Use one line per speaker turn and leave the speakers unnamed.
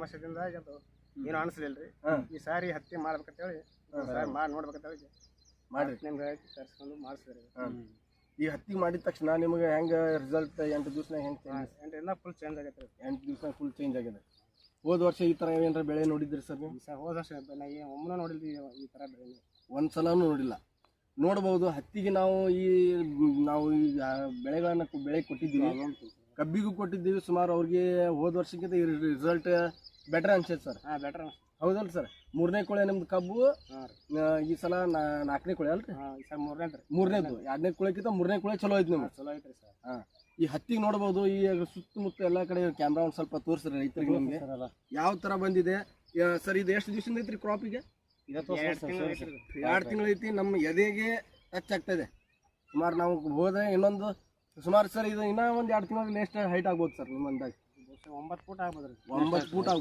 ಸಮಸ್ಯೆದಿಂದ ಅದು ಏನು ಅನಿಸ್ಲಿಲ್ಲ
ರೀ
ಈ ಸಾರಿ ಹತ್ತಿ ಮಾಡ್ಬೇಕಂತೇಳಿ
ಹೇಳಿ
ಸಾರಿ ಮಾಡಿ ನೋಡ್ಬೇಕಂತೇಳಿ
ಮಾಡ್ರಿ.
ನಿಮ್ಗೆ ತರಿಸ್ಕೊಂಡು ಮಾಡಿಸಿದ್ರಿ
ಈ ಹತ್ತಿ ಮಾಡಿದ ತಕ್ಷಣ ನಿಮಗೆ ಹೆಂಗ ರಿಸಲ್ಟ್ ಎಂಟು ದಿವ್ಸನಾಗ ಹೆಂಗೆ ಚೇಂಜ್
ಎಂಟರಿಂದ ಫುಲ್ ಚೇಂಜ್ ಆಗೈತೆ ರೀ
ಎಂಟು ದಿವ್ಸನಾಗ ಫುಲ್ ಚೇಂಜ್ ಆಗಿದೆ ಹೋದ ವರ್ಷ ಈ ತರ ಏನಾರ ಬೆಳೆ ನೋಡಿದ್ರಿ ಸರ್ ನೀವು?
ಹೋದ ವರ್ಷ ಬೆಳೆ ಒಮ್ಮನ ಒಮ್ಮೆ ನೋಡಿಲ್ರಿ ಈ ತರ ಬೆಳೆ.
ಒಂದು ಸಲನೂ ನೋಡಿಲ್ಲ. ನೋಡ್ಬೋದು ಹತ್ತಿಗೆ ನಾವು ಈ ನಾವು ಈ ಬೆಳೆಗಳನ್ನ ಬೆಳೆ ಕೊಟ್ಟಿದ್ದೀವಿ. ಕಬ್ಬಿಗೂ ಕೊಟ್ಟಿದ್ದೀವಿ ಸುಮಾರು ಅವ್ರಿಗೆ ಹೋದ ವರ್ಷಕ್ಕಿಂತ ಈ ರಿಸಲ್ಟ್ ಬೆಟರ್ ಅನ್ಸೈತೆ ಸರ್.
ಹಾಂ ಬೆಟ್ರ್
ಹೌದಲ್ಲ ಸರ್. ಮೂರನೇ ಕೊಳೆ ನಿಮ್ದು ಕಬ್ಬು
ಹಾಂ ರೀ.
ಆ, ಈ ಸಲ ನಾ- ನಾಲ್ಕನೇ ಕೊಳೆ ಅಲ್ರಿ?
ಹಾಂ ಈ ಸಲ ಮೂರನೇದು ರೀ
ಮೂರನೇದು. ಎರಡನೇ ಕೊಳೆಕ್ಕಿಂತ ಮೂರನೇ ಕೋಳಿ ಚಲೋ ಐತಿ ನಿಮ್ಗೆ
ಚಲೋ ಐತ್ರಿ ಸರ್.
ಈ ಹತ್ತಿಗೆ ನೋಡ್ಬೋದು ಈ ಸುತ್ತಮುತ್ತ ಎಲ್ಲ ಕಡೆ ಕ್ಯಾಮ್ರಾ ಒಂದು ಸ್ವಲ್ಪ ತೋರಿಸ್ರಿ ರೈತರಿಗೆ ನಿಮಗೆ. ಯಾವ ತರ ಬಂದಿದೆ? ಯಾ- ಸರ್ ಇದು ಎಷ್ಟು ದಿವಸದಿಂದ ಐತ್ರಿ ಕ್ರಾಪಿಗೆ
ಎರಡು ತಿಂಗಳು ಐತ್ರಿ. ಇದು.
ಎರಡು ತಿಂಗಳು ಐತಿ ನಮ್ಮ ಎದೆಗೆ ಟಚ್ ಆಗ್ತಾ ಇದೆ ಸುಮಾರು ನಾವು ಹೋದ್ರೆ ಇನ್ನೊಂದು ಸುಮಾರು ಸರ್ ಇದು ಇನ್ನೂ ಒಂದು ಎರಡು ತಿಂಗಳಲ್ಲಿ ಎಷ್ಟು ಹೈಟ್ ಆಗ್ಬೋದು ಸರ್ ನಿಮ್ಮ ಅಂದಾಜು
ಬಹುಶಃ ಒಂಬತ್ತು ಫೂಟ್ ಆಗ್ಬೋದು ರೀ
ಒಂಬತ್ತು ಫೂಟ್ ಆಗ್ಬೋದು.